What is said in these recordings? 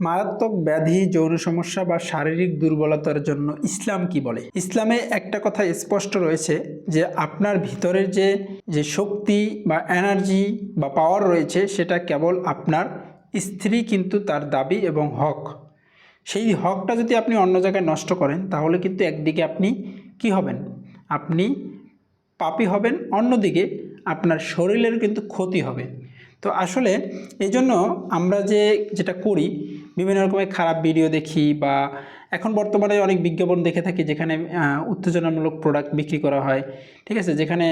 মারাত্মক ব্যাধি, যৌন সমস্যা বা শারীরিক দুর্বলতার জন্য ইসলাম কি বলে? ইসলামে একটা কথা স্পষ্ট রয়েছে যে আপনার ভিতরের যে যে শক্তি বা এনার্জি বা পাওয়ার রয়েছে সেটা কেবল আপনার স্ত্রী কিন্তু তার দাবি এবং হক। সেই হকটা যদি আপনি অন্য জায়গায় নষ্ট করেন, তাহলে কিন্তু একদিকে আপনি কি হবেন? আপনি পাপি হবেন, অন্যদিকে আপনার শরীরের কিন্তু ক্ষতি হবে। তো আসলে এই জন্য আমরা যে যেটা করি, বিভিন্ন রকমের খারাপ ভিডিও দেখি বা এখন বর্তমানে অনেক বিজ্ঞাপন দেখে থাকি যেখানে উত্তেজনামূলক প্রোডাক্ট বিক্রি করা হয়, ঠিক আছে? যেখানে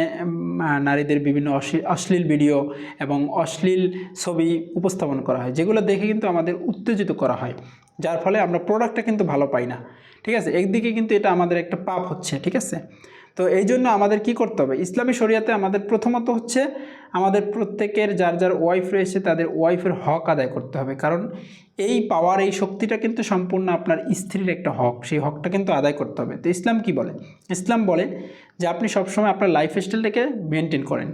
নারীদের বিভিন্ন অশ্লীল ভিডিও এবং অশ্লীল ছবি উপস্থাপন করা হয়, যেগুলো দেখে কিন্তু আমাদের উত্তেজিত করা হয়, যার ফলে আমরা প্রোডাক্টটা কিন্তু ভালো পাই না, ঠিক আছে? একদিকে কিন্তু এটা আমাদের একটা পাপ হচ্ছে, ঠিক আছে? তো এই জন্য আমাদের কি করতে হবে? ইসলামী শরিয়াতে আমাদের প্রথমত হচ্ছে আমাদের প্রত্যেকের যার যার ওয়াইফ রয়েছে তাদের ওয়াইফের হক আদায় করতে হবে। কারণ এই পাওয়ার এই শক্তিটা কিন্তু সম্পূর্ণ আপনার স্ত্রীর একটা হক। সেই হকটা কিন্তু আদায় করতে হবে। তো ইসলাম কি বলে? ইসলাম বলে যে আপনি সবসময় আপনার লাইফ স্টাইলটাকে মেনটেন করেন।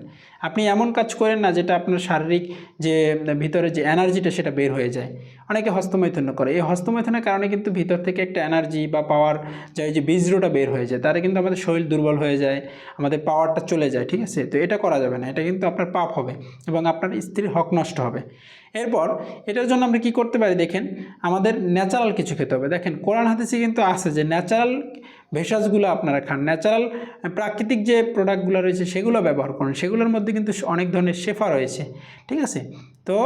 আপনি এমন কাজ করেন না যেটা আপনার শারীরিক যে, ভিতরে যে এনার্জিটা সেটা বের হয়ে যায়। অনেকে হস্তমৈথুন্য করে। এই হস্তমৈথুনের কারণে কিন্তু ভিতর থেকে একটা এনার্জি বা পাওয়ার যে যে বীজরোটা বের হয়ে যায় তারে কিন্তু আমাদের শরীর দুর্বল হয়ে যায়, আমাদের পাওয়ারটা চলে যায়, ঠিক আছে? তো এটা করা যাবে না। এটা কিন্তু আপনার পাপ হবে এবং আপনার স্ত্রীর হক নষ্ট হবে। এরপর এটার জন্য আমরা কি করতে পারি? দেখেন, আমাদের ন্যাচারাল কিছু খেতে হবে। দেখেন, কোরআন হাদিসে কিন্তু আছে যে ন্যাচারাল ভেষজগুলো আপনারা খান। ন্যাচারাল প্রাকৃতিক যে প্রোডাক্টগুলো রয়েছে সেগুলো ব্যবহার করুন। সেগুলোর মধ্যে কিন্তু অনেক ধরনের শেফা রয়েছে। ঠিক আছে? তো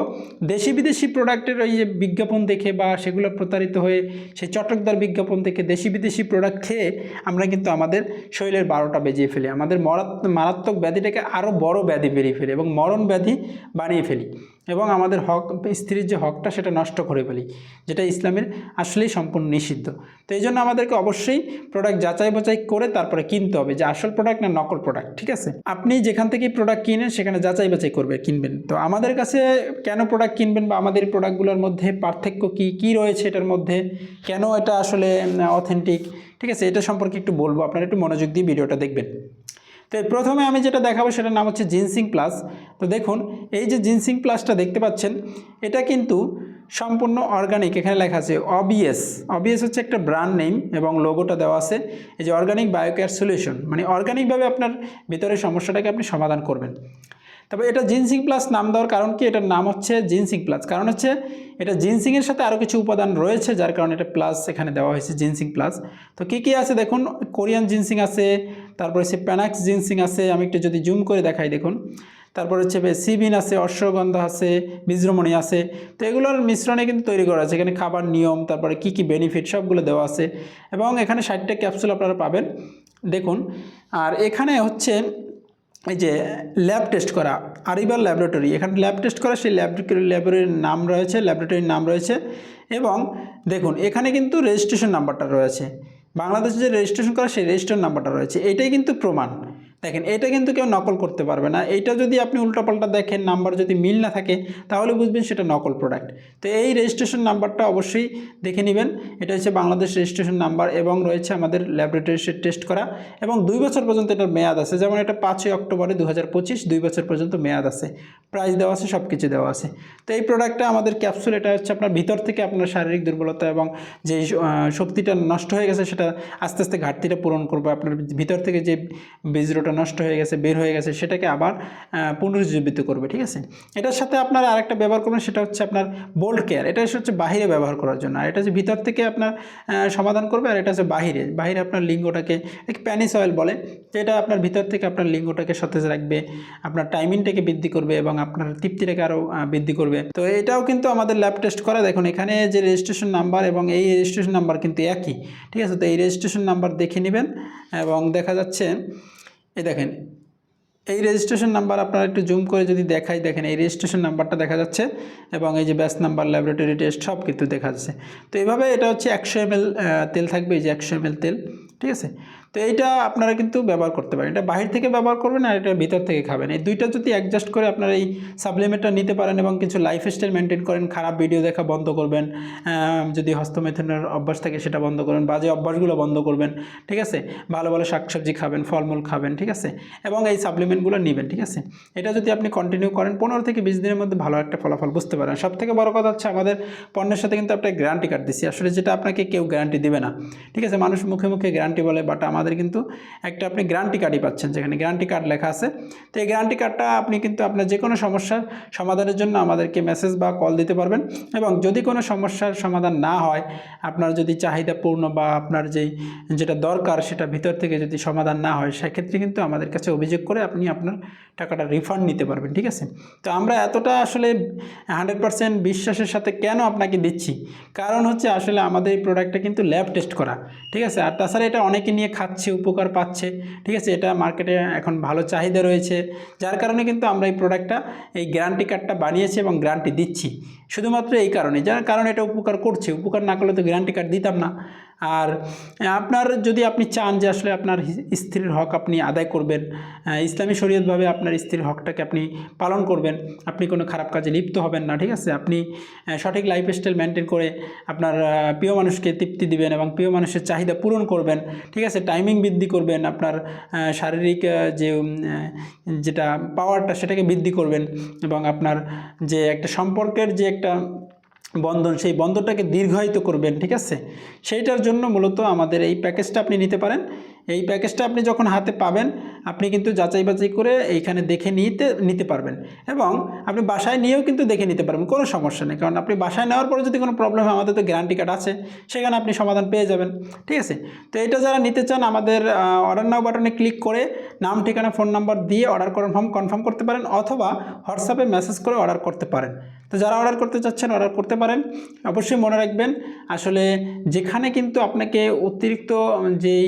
দেশি বিদেশি প্রোডাক্টের ওই যে বিজ্ঞাপন দেখে বা সেগুলো প্রতারিত হয়ে সেই চটকদার বিজ্ঞাপন থেকে দেশি বিদেশি প্রোডাক্ট খেয়ে আমরা কিন্তু আমাদের শরীরের বারোটা বেজিয়ে ফেলি। আমাদের মরাত্ম মারাত্মক ব্যাধিটাকে আরও বড় ব্যাধি বেরিয়ে ফেলি এবং মরণ ব্যাধি বানিয়ে ফেলি। এবং আমাদের হক, স্ত্রীর যে হকটা সেটা নষ্ট করে ফেলি, যেটা ইসলামের আসলেই সম্পূর্ণ নিষিদ্ধ। তো এই জন্য আমাদেরকে অবশ্যই প্রোডাক্ট যাচাই বাছাই করে তারপরে কিনতে হবে, যে আসল প্রোডাক্ট না নকল প্রোডাক্ট ঠিক আছে? আপনি যেখান থেকে প্রোডাক্ট কিনেন, সেখানে যাচাই বাছাই করবে, কিনবেন। তো আমাদের কাছে কেন প্রোডাক্ট কিনবেন বা আমাদের প্রোডাক্টগুলোর মধ্যে পার্থক্য কী কী রয়েছে এটার মধ্যে? কেন এটা আসলে অথেন্টিক ঠিক আছে? এটা সম্পর্কে একটু বলব, আপনারা একটু মনোযোগ দিয়ে ভিডিওটা দেখবেন। তো প্রথমে আমি যেটা দেখাবো সেটার নাম হচ্ছে জিনসিং প্লাস। তো দেখুন, এই যে জিনসিং প্লাসটা দেখতে পাচ্ছেন, এটা কিন্তু সম্পূর্ণ অর্গানিক। এখানে লেখা আছে অবিএস অবিএস হচ্ছে একটা ব্র্যান্ড নেম এবং লোগোটা দেওয়া আছে। এই যে অর্গানিক বায়োকেয়ার সলিউশন মানে অর্গানিকভাবে আপনার ভিতরে সমস্যাটাকে আপনি সমাধান করবেন। তবে এটা জিনসিং প্লাস নাম দেওয়ার কারণ কি? এটার নাম হচ্ছে জিনসিং প্লাস। কারণ হচ্ছে এটা জিনসিংয়ের সাথে আরও কিছু উপাদান রয়েছে, যার কারণে এটা প্লাস এখানে দেওয়া হয়েছে জিনসিং প্লাস। তো কী কী আছে দেখুন? কোরিয়ান জিনসিং আছে, তারপর হচ্ছে প্যানাক্স জিনসিং আছে, আমি একটু যদি জুম করে দেখাই দেখুন। তারপর হচ্ছে সিবিন আছে, অশ্বগন্ধা আছে, বীজরমণি আছে। তো এগুলোর মিশ্রণে কিন্তু তৈরি করা আছে। এখানে খাবার নিয়ম, তারপরে কি কি বেনিফিট সবগুলো দেওয়া আছে। এবং এখানে ষাটটা ক্যাপসুল আপনারা পাবেন। দেখুন, আর এখানে হচ্ছে যে ল্যাব টেস্ট করা আরিবাল ল্যাবরেটরি এখানে ল্যাব টেস্ট করা, সেই ল্যাব ল্যাবরেটরির নাম রয়েছে ল্যাবরেটরির নাম রয়েছে এবং দেখুন, এখানে কিন্তু রেজিস্ট্রেশন নাম্বারটা রয়েছে। বাংলাদেশে যে রেজিস্ট্রেশন করা, সেই রেজিস্ট্রেশন নাম্বারটা রয়েছে। এটাই কিন্তু প্রমাণ। দেখেন, এটা কিন্তু কেউ নকল করতে পারবে না। এটা যদি আপনি উল্টাপাল্টা দেখেন, নাম্বার যদি মিল না থাকে, তাহলে বুঝবেন সেটা নকল প্রোডাক্ট তো এই রেজিস্ট্রেশন নাম্বারটা অবশ্যই দেখে নেবেন। এটা হচ্ছে বাংলাদেশ রেজিস্ট্রেশন নাম্বার এবং রয়েছে আমাদের ল্যাবরেটরি টেস্ট করা। এবং দুই বছর পর্যন্ত এটার মেয়াদ আছে। যেমন এটা পাঁচই অক্টোবরে দু হাজার দুই বছর পর্যন্ত মেয়াদ আছে। প্রাইস দেওয়া আছে সব কিছু দেওয়া আছে। তো এই প্রোডাক্টটা আমাদের ক্যাপসুল এটা হচ্ছে আপনার ভিতর থেকে আপনার শারীরিক দুর্বলতা এবং যে শক্তিটা নষ্ট হয়ে গেছে, সেটা আস্তে আস্তে ঘাটতিটা পূরণ করবে। আপনার ভিতর থেকে যে বীজরোটা নষ্ট হয়ে গেছে, বের হয়ে গেছে, সেটাকে আবার পুনরুজ্জীবিত করবে, ঠিক আছে? এটার সাথে আপনারা আরেকটা ব্যবহার করবেন, সেটা হচ্ছে আপনার বোল্ড কেয়ার এটা হচ্ছে বাহিরে ব্যবহার করার জন্য, আর এটা হচ্ছে ভিতর থেকে আপনার সমাধান করবে, আর এটা হচ্ছে বাহিরে বাহিরে আপনার লিঙ্গটাকে প্যানিস অয়েল বলে, যেটা আপনার ভিতর থেকে আপনার লিঙ্গটাকে সতেজ রাখবে, আপনার টাইমিংটাকে বৃদ্ধি করবে এবং আপনার তৃপ্তিটাকে আরও বৃদ্ধি করবে। তো এটাও কিন্তু আমাদের ল্যাব টেস্ট করা, দেখুন এখানে যে রেজিস্ট্রেশন নাম্বার এবং এই রেজিস্ট্রেশন নাম্বার কিন্তু একই, ঠিক আছে? তো এই রেজিস্ট্রেশন নাম্বার দেখে নেবেন, এবং দেখা যাচ্ছে এই দেখেন, এই রেজিস্ট্রেশন নাম্বার আপনারা একটু জুম করে যদি দেখাই, দেখেন এই রেজিস্ট্রেশন নাম্বারটা দেখা যাচ্ছে এবং এই যে ব্যাস নাম্বার ল্যাবরেটরি টেস্ট সব কিন্তু দেখা যাচ্ছে। তো এইভাবে এটা হচ্ছে একশো এম তেল থাকবে, এই যে একশো এম তেল, ঠিক আছে? তো এইটা আপনারা কিন্তু ব্যবহার করতে পারেন। এটা বাহির থেকে ব্যবহার করবেন আর এটা ভিতর থেকে খাবেন। এই দুইটা যদি অ্যাডজাস্ট করে আপনারা এই সাপ্লিমেন্টটা নিতে পারেন এবং কিছু লাইফস্টাইল মেনটেন করেন, খারাপ ভিডিও দেখা বন্ধ করবেন যদি হস্তমেথনের অভ্যাস থাকে সেটা বন্ধ করবেন, বাজে অভ্যাসগুলো বন্ধ করবেন, ঠিক আছে? ভালো ভালো শাকসবজি খাবেন, ফলমূল খাবেন, ঠিক আছে? এবং এই সাপ্লিমেন্টগুলো নেবেন, ঠিক আছে? এটা যদি আপনি কন্টিনিউ করেন, পনেরো থেকে বিশ দিনের মধ্যে ভালো একটা ফলাফল বুঝতে পারেন। সব থেকে বড় কথা হচ্ছে আমাদের পণ্যের সাথে কিন্তু একটা গ্যারান্টি কার্ড দিচ্ছি আসলে যেটা আপনাকে কেউ গ্যারান্টি দেবে না, ঠিক আছে? মানুষ মুখে মুখে গ্যারান্টি বলে বাট আমাদের কিন্তু একটা আপনি গ্যারান্টি কার্ডই পাচ্ছেন, যেখানে গ্যারান্টি কার্ড লেখা আছে। তো এই গ্যারান্টি কার্ডটা আপনি কিন্তু আপনার যে কোনো সমস্যার সমাধানের জন্য আমাদেরকে মেসেজ বা কল দিতে পারবেন। এবং যদি কোনো সমস্যার সমাধান না হয়, আপনার যদি চাহিদা পূর্ণ বা আপনার যেই যেটা দরকার সেটা ভিতর থেকে যদি সমাধান না হয়, সেক্ষেত্রে কিন্তু আমাদের কাছে অভিযোগ করে আপনি আপনার টাকাটা রিফান্ড নিতে পারবেন, ঠিক আছে? তো আমরা এতটা আসলে হান্ড্রেড পার্সেন্ট বিশ্বাসের সাথে কেন আপনাকে দিচ্ছি? কারণ হচ্ছে আসলে আমাদের এই প্রোডাক্টটা কিন্তু ল্যাব টেস্ট করা, ঠিক আছে? আর তাছাড়া এটা অনেকে নিয়ে খাচ্ছে উপকার পাচ্ছে, ঠিক আছে? এটা মার্কেটে এখন ভালো চাহিদা রয়েছে। যার কারণে কিন্তু আমরা এই প্রোডাক্টটা এই গ্যারান্টি কার্ডটা বানিয়েছি এবং গ্যারান্টি দিচ্ছি। শুধুমাত্র এই কারণে, যার কারণে এটা উপকার করছে। উপকার না করলে তো গ্যারান্টি কার্ড দিতাম না। আর আপনার যদি আপনি চান যে আসলে আপনার স্ত্রীর হক আপনি আদায় করবেন ইসলামী শরীয়তভাবে আপনার স্ত্রীর হকটাকে আপনি পালন করবেন, আপনি কোনো খারাপ কাজে লিপ্ত হবেন না, ঠিক আছে? আপনি সঠিক লাইফস্টাইল মেনটেন করে আপনার প্রিয় মানুষকে তৃপ্তি দিবেন এবং প্রিয় মানুষের চাহিদা পূরণ করবেন, ঠিক আছে? টাইমিং বৃদ্ধি করবেন, আপনার শারীরিক যে যেটা পাওয়ারটা সেটাকে বৃদ্ধি করবেন এবং আপনার যে একটা সম্পর্কের যে একটা বন্ধন, সেই বন্ধনটাকে দীর্ঘায়িত করবেন, ঠিক আছে? সেইটার জন্য মূলত আমাদের এই প্যাকেজটা আপনি নিতে পারেন। এই প্যাকেজটা আপনি যখন হাতে পাবেন, আপনি কিন্তু যাচাই বাছাই করে এইখানে দেখে নিতে নিতে পারবেন। এবং আপনি বাসায় নিয়েও কিন্তু দেখে নিতে পারবেন, কোনো সমস্যা নেই। কারণ আপনি বাসায় নেওয়ার পরে যদি কোনো প্রবলেম হয়, আমাদের তো গ্যারান্টি কার্ড আছে, সেখানে আপনি সমাধান পেয়ে যাবেন, ঠিক আছে? তো এটা যারা নিতে চান, আমাদের অর্ডার নাও বাটনে ক্লিক করে নাম, ঠিকানা ফোন নাম্বার দিয়ে অর্ডার কনফার্ম কনফার্ম করতে পারেন, অথবা হোয়াটসঅ্যাপে মেসেজ করে অর্ডার করতে পারেন। যারা অর্ডার করতে চাচ্ছেন অর্ডার করতে পারেন। অবশ্যই মনে রাখবেন, আসলে যেখানে কিন্তু আপনাকে অতিরিক্ত যেই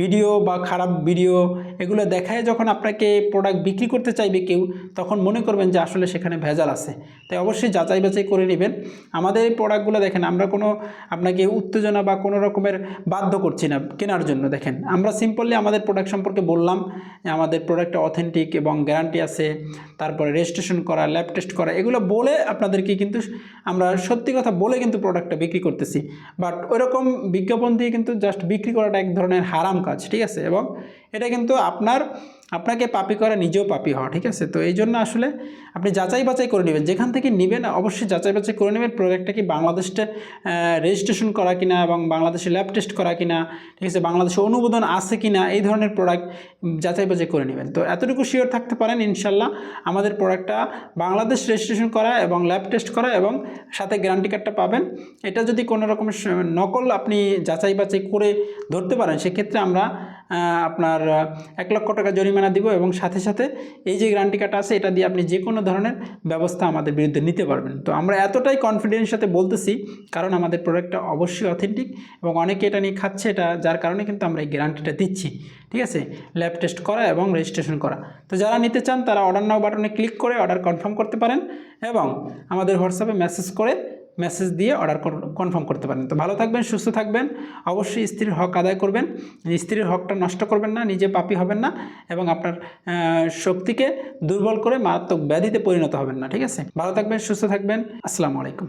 ভিডিও বা খারাপ ভিডিও এগুলো দেখায়, যখন আপনাকে প্রোডাক্ট বিক্রি করতে চাইবে কেউ, তখন মনে করবেন যে আসলে সেখানে ভেজাল আছে। তাই অবশ্যই যাচাই বাছাই করে নেবেন। আমাদের এই প্রোডাক্টগুলো দেখেন, আমরা কোনো, আপনাকে উত্তেজনা বা কোনো রকমের বাধ্য করছি না, কেনার জন্য। দেখেন, আমরা সিম্পলি আমাদের প্রোডাক্ট সম্পর্কে বললাম আমাদের প্রোডাক্টটা অথেন্টিক এবং গ্যারান্টি আছে, তারপরে রেজিস্ট্রেশন করা ল্যাব টেস্ট করা, এগুলো বলে আপনাদেরকে কিন্তু আমরা সত্যি কথা বলে কিন্তু প্রোডাক্টটা বিক্রি করতেছি। বাট ওইরকম বিজ্ঞাপন দিয়ে কিন্তু জাস্ট বিক্রি করাটা এক ধরনের হারাম কাজ, ঠিক আছে? এবং এটা কিন্তু আপনার আপনাকে পাপি করা নিজেও পাপি হওয়া, ঠিক আছে? তো এই জন্য আসলে আপনি যাচাই বাছাই করে নেবেন। যেখান থেকে নেবেন, অবশ্যই যাচাই বাছাই করে নেবেন প্রোডাক্টটা কি বাংলাদেশে রেজিস্ট্রেশন করা কিনা এবং বাংলাদেশে ল্যাব টেস্ট করা কিনা, ঠিক আছে? বাংলাদেশে অনুমোদন আছে কিনা, এই ধরনের প্রোডাক্ট যাচাই বাছাই করে নেবেন। তো এতটুকু শিওর থাকতে পারেন, ইনশাল্লাহ আমাদের প্রোডাক্টটা বাংলাদেশ রেজিস্ট্রেশন করা এবং ল্যাব টেস্ট করা এবং সাথে গ্যারান্টি কার্ডটা পাবেন। এটা যদি কোনো রকমের স- নকল আপনি যাচাই বাছাই করে ধরতে পারেন, সেক্ষেত্রে আমরা আপনার এক লক্ষ টাকা জরিমানা দিব এবং সাথে সাথে এই যে গ্যারান্টি কার্ড আছে, এটা দিয়ে আপনি যে কোনো ধরনের ব্যবস্থা আমাদের বিরুদ্ধে নিতে পারবেন। তো আমরা এতটাই কনফিডেন্সের সাথে বলতেছি, কারণ আমাদের প্রোডাক্টটা অবশ্যই অথেন্টিক এবং অনেকে এটা নিয়ে খাচ্ছে এটা, যার কারণে কিন্তু আমরা এই গ্যারান্টিটা দিচ্ছি। ঠিক আছে? ল্যাব টেস্ট করা এবং রেজিস্ট্রেশন করা। তো যারা নিতে চান, তারা অর্ডার নাও বাটনে ক্লিক করে অর্ডার কনফার্ম করতে পারেন এবং আমাদের হোয়াটসঅ্যাপে মেসেজ করে মেসেজ দিয়ে অর্ডার কনফার্ম করতে পারেন। তো ভালো থাকবেন, সুস্থ থাকবেন, অবশ্যই স্ত্রীর হক আদায় করবেন। স্ত্রীর হকটা নষ্ট করবেন না, নিজে পাপি হবেন না এবং আপনার শক্তিকে দুর্বল করে মারাত্মক ব্যাধিতে পরিণত হবেন না, ঠিক আছে? ভালো থাকবেন, সুস্থ থাকবেন, আসসালামু আলাইকুম।